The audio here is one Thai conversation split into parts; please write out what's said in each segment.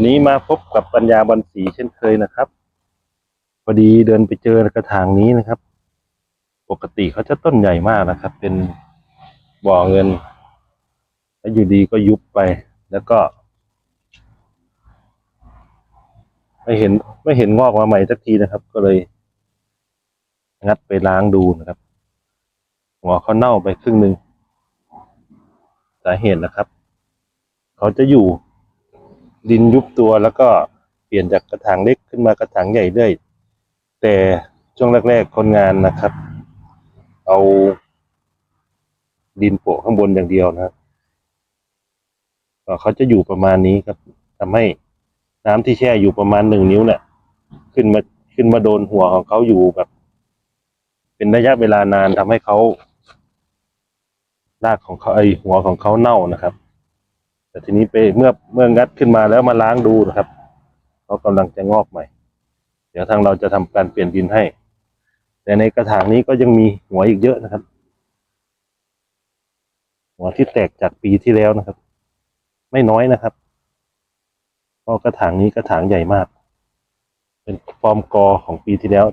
วันนี้มาพบกับปัญญาบรรศรีเช่นเคยนะครับ พอดีเดินไปเจอกระถางนี้นะครับ ปกติเขาจะต้นใหญ่มากนะครับ เป็นบ่อเงิน แล้วอยู่ดีก็ยุบไป แล้วก็ ไม่เห็นไม่เห็นงอกมาใหม่สักทีนะครับ ก็เลย งัดไปล้างดูนะครับ หัวเขาเน่าไปครึ่งหนึ่งสาเหตุนะครับ เขาจะอยู่ ดินยุบตัวแล้วก็เปลี่ยนจากกระถางเล็กขึ้นมากระถางใหญ่เรื่อยแต่ช่วงแรกๆคนงานนะครับ เอาดินโปะข้างบนอย่างเดียวนะครับเขาจะอยู่ประมาณนี้ครับทำให้น้ำที่แช่อยู่ประมาณหนึ่งนิ้วเนี่ยขึ้นมาขึ้นมาโดนหัวของเขาอยู่แบบ เป็นระยะเวลานานทำให้เขารากของเขาไอหัวของเขาเน่านะครับ แต่ทีนี้ไปเมื่อเมื่องัดขึ้นมาแล้วมาล้างดูนะครับเขากำลังจะงอกใหม่ เดี๋ยวทางเราจะทำการเปลี่ยนดินให้ แต่ในกระถางนี้ก็ยังมีหัวอีกเยอะนะครับ หัวที่แตกจากปีที่แล้วนะครับ ไม่น้อยนะครับเพราะกระถางนี้กระถางใหญ่มาก เป็นฟอร์มกอของปีที่แล้ว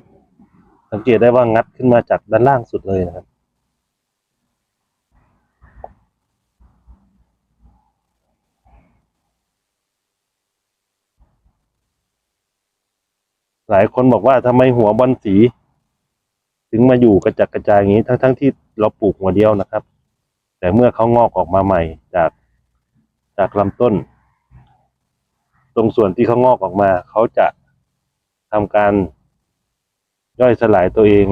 สังเกตได้ว่างัดขึ้นมาจากด้านล่างสุดเลยนะครับ หลายคนบอกว่าทำไมหัวบอลสี ถึงมาอยู่กระจัดกระจายอย่างนี้ ทั้งทั้งที่เราปลูกหัวเดียวนะครับ แต่เมื่อเขางอกออกมาใหม่จากจากลำต้น ตรงส่วนที่เขางอกออกมา เขาจะทำการย่อยสลายตัวเอง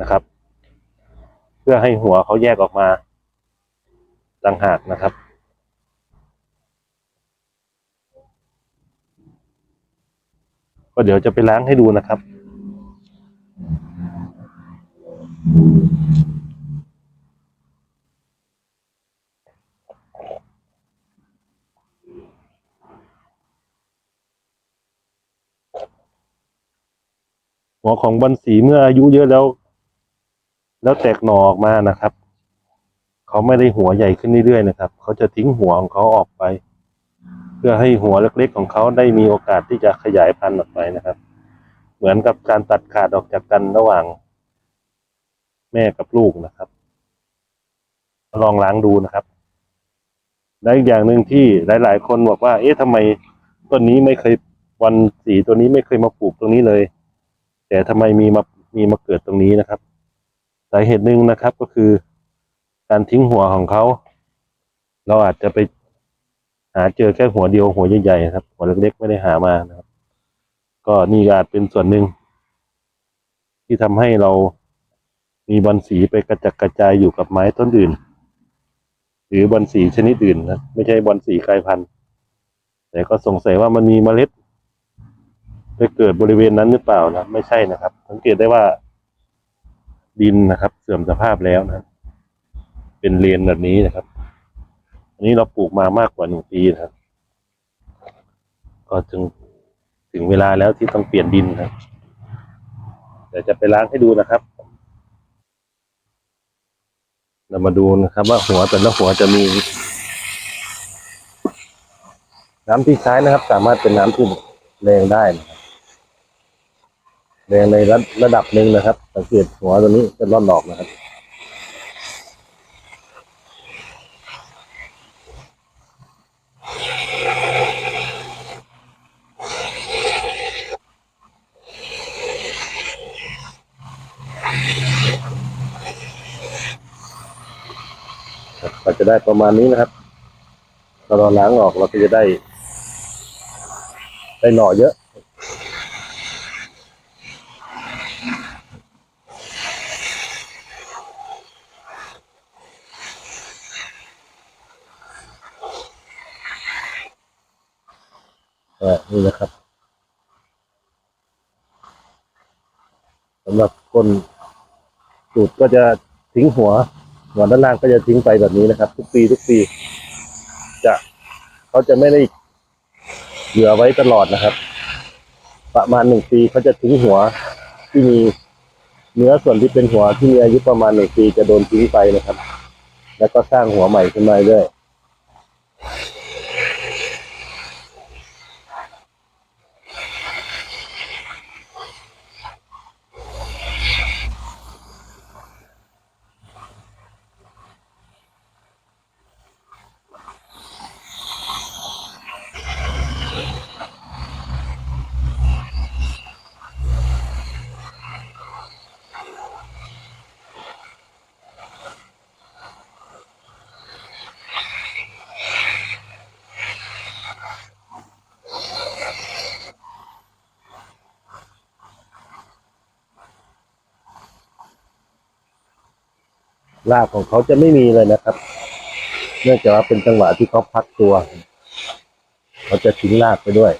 นะครับ เพื่อให้หัวเขาแยกออกมาต่างหากนะครับ ก็เดี๋ยวจะไปล้างให้ดูนะครับ หัวของบอลสีเมื่ออายุเยอะแล้ว แล้วแตกหน่อออกมานะครับ เขาไม่ได้หัวใหญ่ขึ้นเรื่อยๆนะครับ เขาจะทิ้งหัวของเขาออกไป พื่อให้หัวเล็กๆของเขาได้มีโอกาสที่จะขยายพันธุ์ออกไปนะครับ เหมือนกับการตัดขาดออกจากกันระหว่าง แม่กับลูกนะครับ ลองล้างดูนะครับและอีกอย่างหนึ่งที่หลาย ๆ คนบอกว่า เอ๊ะทำไมต้นนี้ไม่เคยวันสีตัวนี้ไม่เคยมาปลูกตรงนี้เลย แต่ทำไมมีมามีมาเกิดตรงนี้นะครับสาเหตุหนึ่งนะครับก็คือ การทิ้งหัวของเขา เราอาจจะไป หาเจอแค่หัวเดียวหัวใหญ่ๆครับหัวเล็กๆไม่ได้หามานะครับ ก็นี่อาจเป็นส่วนหนึ่ง ที่ทำให้เรามีบอลสีไปกระจัดกระจายอยู่กับไม้ต้นอื่น หรือบอลสีชนิดอื่นนะไม่ใช่บอลสีกลายพันธุ์ แต่ก็สงสัยว่ามันมีเมล็ดไปเกิดบริเวณนั้นหรือเปล่านะไม่ใช่นะครับ สังเกตได้ว่า ดินนะครับ เสื่อมสภาพแล้วนะ เป็นเลนแบบนี้นะครับ อันนี้เราปลูกมามากกว่าหนึ่งปีนะครับ ก็ถึงถึงเวลาแล้วที่ต้องเปลี่ยนดินนะครับเดี๋ยวจะไปล้างให้ดูนะครับ เรามาดูนะครับ ว่าหัวแต่ละหัวจะมี น้ำที่ใช้นะครับ สามารถเป็นน้ำที่แรงได้นะครับแรงในระระดับหนึ่งนะครับ สังเกตหัวตัวนี้จะร่อนออกนะครับ ครับก็ จะได้ประมาณนี้นะครับพอเราล้างออกเราก็จะได้ ได้หน่อเยอะนี่นะครับสำหรับคนสูตรก็จะทิ้งหัว หัวด้านล่างก็จะทิ้งไปแบบนี้นะครับ ทุกปีทุกปี จะเขาจะไม่ได้เหลือไว้ตลอดนะครับ ประมาณหนึ่งปีเขาจะทิ้งหัวที่มีเนื้อส่วนที่เป็นหัวที่มีอายุประมาณหนึ่งปีจะโดนทิ้งไปนะครับ แล้วก็สร้างหัวใหม่ขึ้นมาเรื่อย รากของเขาจะไม่มีเลยนะครับ เนื่องจากว่าเป็นจังหวะที่เขาพักตัว เขาจะทิ้งรากไปด้วย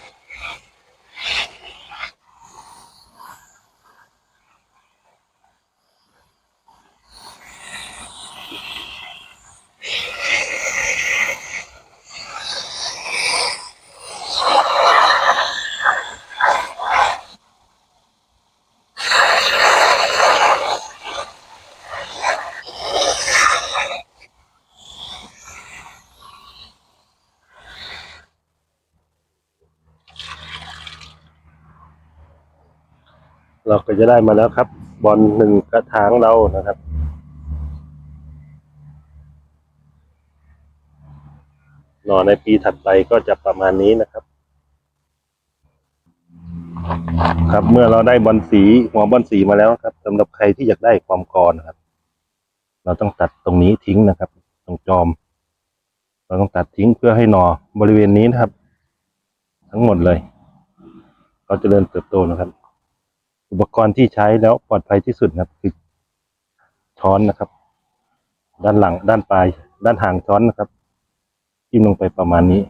เราก็จะได้มาแล้วครับ บอลหนึ่งกระถางเรานะครับ หน่อในปีถัดไปก็จะประมาณนี้นะครับ ครับเมื่อเราได้บอลสีหัวบอลสีมาแล้วครับสำหรับใครที่อยากได้ความกรนะครับ เราต้องตัดตรงนี้ทิ้งนะครับ ตรงจอม เราต้องตัดทิ้งเพื่อให้หน่อบริเวณนี้นะครับ ทั้งหมดเลยเขาจะเริญเติบโตนะครับ อุปกรณ์ที่ใช้แล้วปลอดภัยที่สุดนะครับคือช้อนนะครับ ด้านหลังด้านปลาย ด้านหางช้อนนะครับจิ้มลงไปประมาณนี้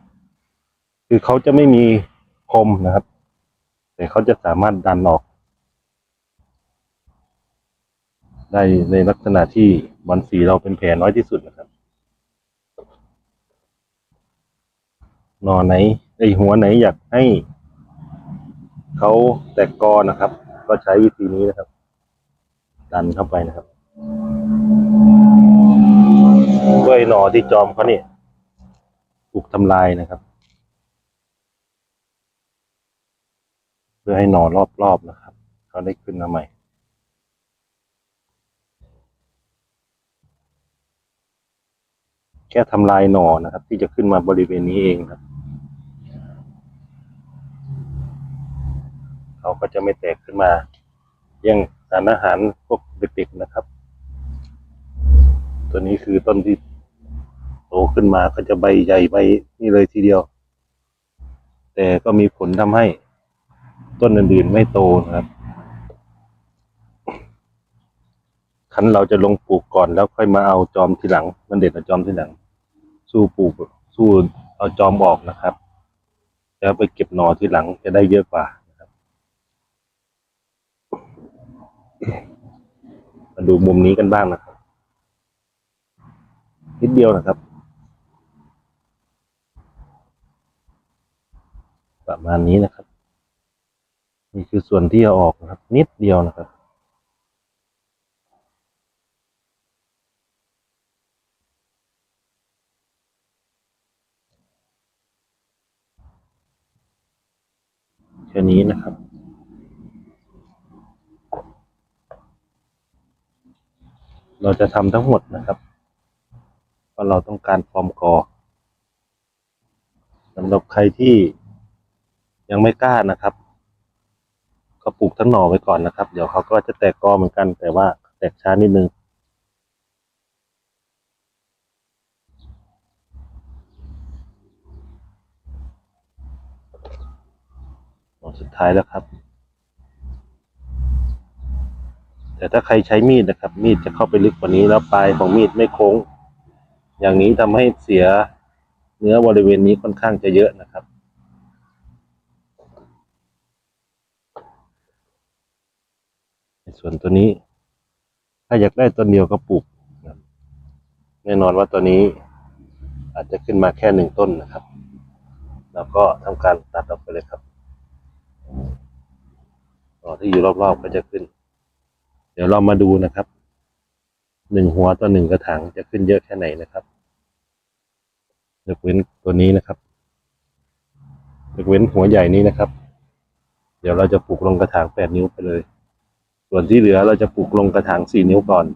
คือเขาจะไม่มีคมนะครับ แต่เขาจะสามารถดันออก ได้ในลักษณะที่บอลสีเราเป็นแผลน้อยที่สุดนะครับนอนไหนไอหัวไหนอยากให้เขาแตกกอนะครับ ก็ใช้วิธีนี้นะครับ ดันเข้าไปนะครับด้วยหนอที่จอมเขาเนี่ยถูกทำลายนะครับ เพื่อให้หนอรอบๆนะครับเขาได้ขึ้นมาใหม่ แค่ทำลายหนอนะครับ ที่จะขึ้นมาบริเวณนี้เองครับ เขาก็จะไม่แตกขึ้นมาแย่งสารอาหารพวกเด็กๆนะครับ ตัวนี้คือต้นที่โตขึ้นมาก็จะใบใหญ่ใบนี่เลยทีเดียว แต่ก็มีผลทำให้ต้นอื่นๆไม่โตนะครับคันเราจะลงปลูกก่อนแล้วค่อยมาเอาจอมทีหลัง มันเด็ดเอาจอมทีหลัง สู้ปลูกสู้เอาจอมออกนะครับ แล้วไปเก็บหน่อทีหลังจะได้เยอะกว่านะครับ มาดูมุมนี้กันบ้างนะครับ นิดเดียวนะครับ ประมาณนี้นะครับนี่คือส่วนที่เอาออกนะครับ นิดเดียวนะครับแค่นี้นะครับ เราจะทำทั้งหมดนะครับเพราะเราต้องการฟอร์มกอสำหรับใครที่ยังไม่กล้านะครับ ก็ปลูกทั้งหน่อไว้ก่อนนะครับ เดี๋ยวเขาก็จะแตกกอเหมือนกัน แต่ว่าแตกช้านิดนึงหน่อสุดท้ายแล้วครับ แต่ถ้าใครใช้มีดนะครับ มีดจะเข้าไปลึกกว่านี้แล้วปลายของมีดไม่โค้ง อย่างนี้ทำให้เสียเนื้อบริเวณนี้ค่อนข้างจะเยอะนะครับในส่วนตัวนี้ ถ้าอยากได้ต้นเดียวก็ปลูกแน่นอนว่าตัวนี้อาจจะขึ้นมาแค่หนึ่งต้นนะครับ แล้วก็ทำการตัดออกไปเลยครับต่อที่อยู่รอบๆก็จะขึ้น เดี๋ยวเรามาดูนะครับหนึ่งหัวต่อหนึ่งกระถางจะขึ้นเยอะแค่ไหนนะครับยกเว้นตัวนี้นะครับยกเว้นหัวใหญ่นี้นะครับ เดี๋ยวเราจะปลูกลงกระถางแปดนิ้วไปเลย ส่วนที่เหลือเราจะปลูกลงกระถางสี่นิ้วก่อน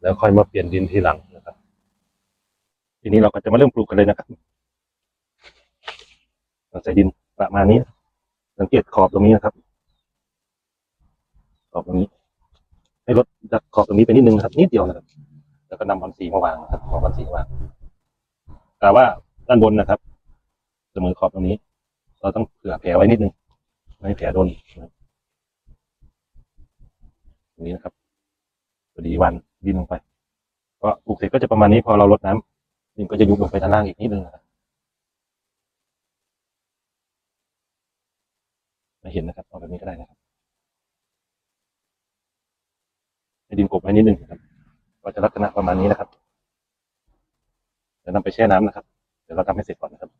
แล้วค่อยมาเปลี่ยนดินทีหลังนะครับ ทีนี้เราก็จะมาเริ่มปลูกกันเลยนะครับเราใส่ดินประมาณนี้ สังเกตขอบตรงนี้นะครับ ขอบตรงนี้ ให้ลดจากขอบตรงนี้ไปนิดนึงครับนิดเดียวนะครับ แล้วก็นำบอลสีมาวางครับเอาบอลสีมาวางแต่ว่าด้านบนนะครับเสมอขอบตรงนี้ เราต้องเผื่อแผลไว้นิดนึงไม่ให้แผลโดนตรงนี้นะครับพอดีวันดินลงไปก็ปลูกเสร็จก็จะประมาณนี้พอเราลดน้ำดินก็จะยุบลงไปด้านล่างอีกนิดนึงนะครับม่เห็นนะครับเอาแบบนี้ก็ได้นะครับให้ ดินกบไว้นิดนึงครับก็จะลักษณะประมาณนี้นะครับเดี๋ยวนำไปแช่น้ำนะครับ เดี๋ยวเราทำให้เสร็จก่อนนะครับ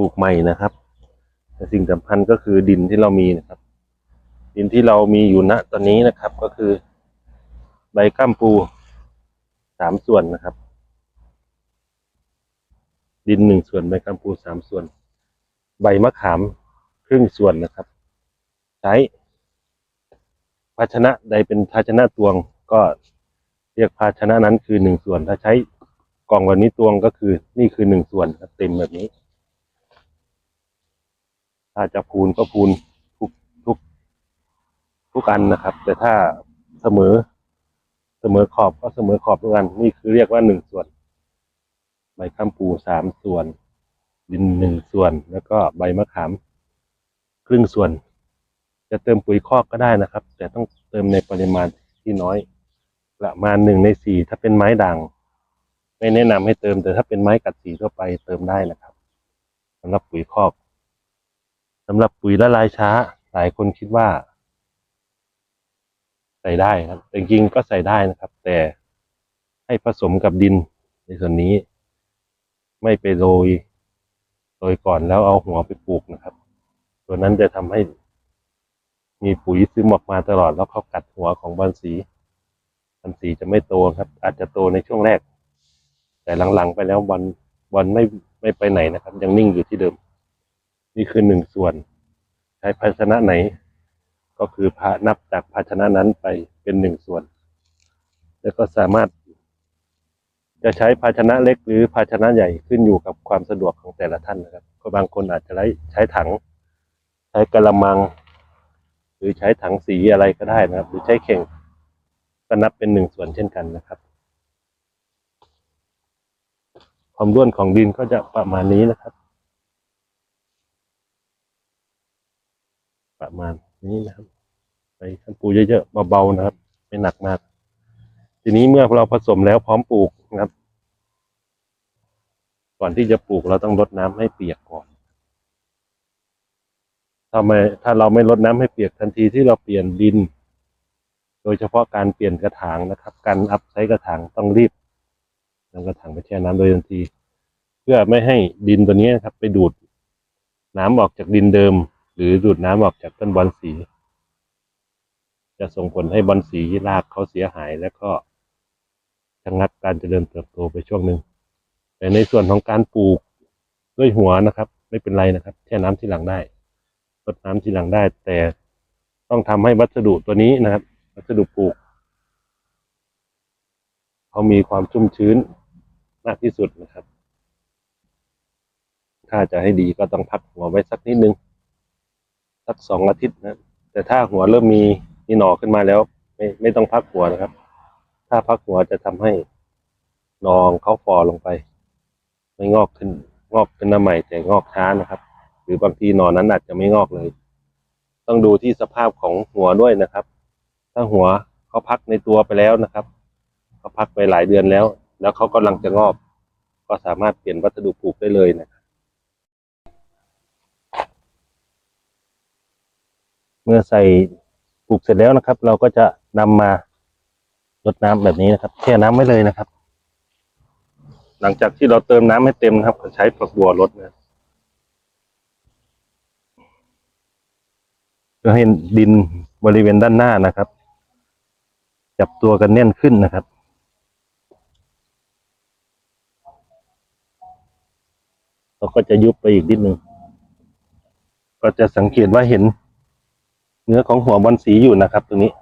ลูกใหม่นะครับแต่สิ่งสำคัญก็คือดินที่เรามีนะครับ ดินที่เรามีอยู่ณตอนนี้นะครับ ก็คือใบก้ามปูสามส่วนนะครับ ดินหนึ่งส่วนใบก้ามปูสามส่วน ใบมะขามครึ่งส่วนนะครับ ใช้ภาชนะใดเป็นภาชนะตวงก็เรียกภาชนะนั้นคือหนึ่งส่วน ถ้าใช้กล่องแบบนี้ตวงก็คือนี่คือหนึ่งส่วนเต็มแบบนี้ ถ้าจะพูนก็พูนทุกทุกทุกอันนะครับ แต่ถ้าเสมอเสมอขอบก็เสมอขอบทุกอันนี่คือเรียกว่าหนึ่งส่วน ใบข้ามปูสามส่วน ดินหนึ่งส่วน แล้วก็ใบมะขามครึ่งส่วน จะเติมปุ๋ยคอกก็ได้นะครับ แต่ต้องเติมในปริมาณที่น้อย ประมาณหนึ่งในสี่ถ้าเป็นไม้ด่างไม่แนะนำให้เติมแต่ถ้าเป็นไม้กัดสีทั่วไปเติมได้นะครับสำหรับปุ๋ยคอก สำหรับปุ๋ยละลายช้า หลายคนคิดว่า ใส่ได้ครับ แต่จริงๆก็ใส่ได้นะครับ แต่ให้ผสมกับดินในส่วนนี้ ไม่ไปโรยโรยก่อนแล้วเอาหัวไปปลูกนะครับ ตัวนั้นจะทำให้มีปุ๋ยซึมออกมาตลอดแล้วเขากัดหัวของบอลสีบอลสีจะไม่โตครับ อาจจะโตในช่วงแรก แต่หลังๆไปแล้วบอลบอลไม่ไม่ไปไหนนะครับ ยังนิ่งอยู่ที่เดิม นี่คือหนึ่งส่วน ใช้ภาชนะไหน ก็คือพานับจากภาชนะนั้นไปเป็นหนึ่งส่วน แล้วก็สามารถ จะใช้ภาชนะเล็กหรือภาชนะใหญ่ขึ้นอยู่กับความสะดวกของแต่ละท่านนะครับก็บางคนอาจจะใช้ถัง ใช้กระมัง หรือใช้ถังสีอะไรก็ได้นะครับ หรือใช้เข่งก็นับเป็นหนึ่งส่วนเช่นกันนะครับ ความร่วนของดินก็จะประมาณนี้นะครับ ประมาณนี้นะครับใส่ขั้นปูเยอะๆเบาๆนะครับ ไม่หนักมาก ทีนี้เมื่อเราผสมแล้วพร้อมปลูกนะครับ ก่อนที่จะปลูกเราต้องรดน้ำให้เปียกก่อนถ้าไม่ถ้าเราไม่รดน้ำให้เปียกทันทีที่เราเปลี่ยนดิน โดยเฉพาะการเปลี่ยนกระถางนะครับ การอัพไซส์กระถางต้องรีบนำกระถางไปแช่น้ำโดยทันที เพื่อไม่ให้ดินตัวนี้นะครับ ไปดูดน้ำออกจากดินเดิม หรือดูดน้ำออกจากต้นบอลสี จะส่งผลให้บอลสีรากเขาเสียหายแล้วก็ชะงักการเจริญเติบโตไปช่วงหนึ่งแต่ในส่วนของการปลูกด้วยหัวนะครับ ไม่เป็นไรนะครับ แช่น้ำที่หลังได้รดน้ำที่หลังได้ แต่ต้องทำให้วัสดุตัวนี้นะครับ วัสดุปลูกเขามีความชุ่มชื้นมากที่สุดนะครับ ถ้าจะให้ดีก็ต้องพักหัวไว้สักนิดนึง สักสองอาทิตย์นะแต่ถ้าหัวเริ่มมีมีหน่อขึ้นมาแล้ว ไม่ไม่ต้องพักหัวนะครับ ถ้าพักหัวจะทำให้หนองเขาฟอลงไป ไม่งอกขึ้น งอกขึ้นมาใหม่แต่งอกช้านะครับ หรือบางทีหนอนนั้นอาจจะไม่งอกเลย ต้องดูที่สภาพของหัวด้วยนะครับ ถ้าหัวเขาพักในตัวไปแล้วนะครับเขาพักไปหลายเดือนแล้ว แล้วเขากำลังจะงอก ก็สามารถเปลี่ยนวัสดุปลูกได้เลยนะครับ มื่อใส่ปลูกเสร็จแล้วนะครับ เราก็จะนำมารดน้ำแบบนี้นะครับแช่น้ำไว้เลยนะครับ หลังจากที่เราเติมน้ำให้เต็มนะครับก็ใช้ฝักบัวรดนะเพื่อให้ดินบริเวณด้านหน้านะครับ จับตัวกันแน่นขึ้นนะครับเราก็จะยุบไปอีกนิดหนึ่งก็จะสังเกตว่าเห็น เนื้อของหัวบอลสีอยู่นะครับตรงนี้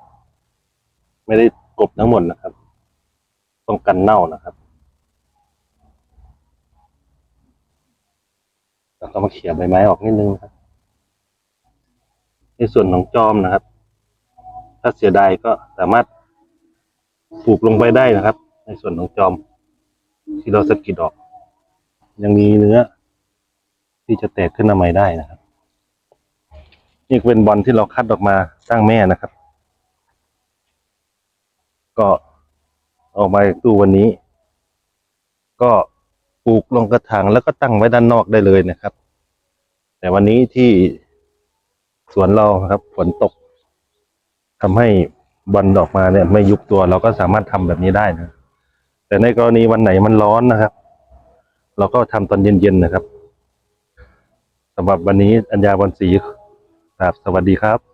ไม่ได้กบทั้งหมดนะครับต้องกันเน่านะครับแล้วก็มาเขี่ยใบไม้ออกนิดนึงนะครับ ในส่วนของจอมนะครับ ถ้าเสียดายก็สามารถปลูกลงไปได้นะครับ ในส่วนของจอม ที่เราสกิดออก ยังมีเนื้อที่จะแตกขึ้นมาใหม่ได้นะครับ นี่เป็นบอลที่เราคัดออกมาสร้งแม่นะครับ ก็ออกมาจากตู้วันนี้ ก็ปลูกลงกระถางแล้วก็ตั้งไว้ด้านนอกได้เลยนะครับ แต่วันนี้ที่สวนเราครับฝนตกทำให้บอลออกมาเนี่ย ไม่ยุบตัวเราก็สามารถทำแบบนี้ได้นะ แต่ในกรณีวันไหนมันร้อนนะครับ เราก็ทำตอนเย็นๆนะครับสำหรับวันนี้อัญญาบอลสี ครับสวัสดีครับ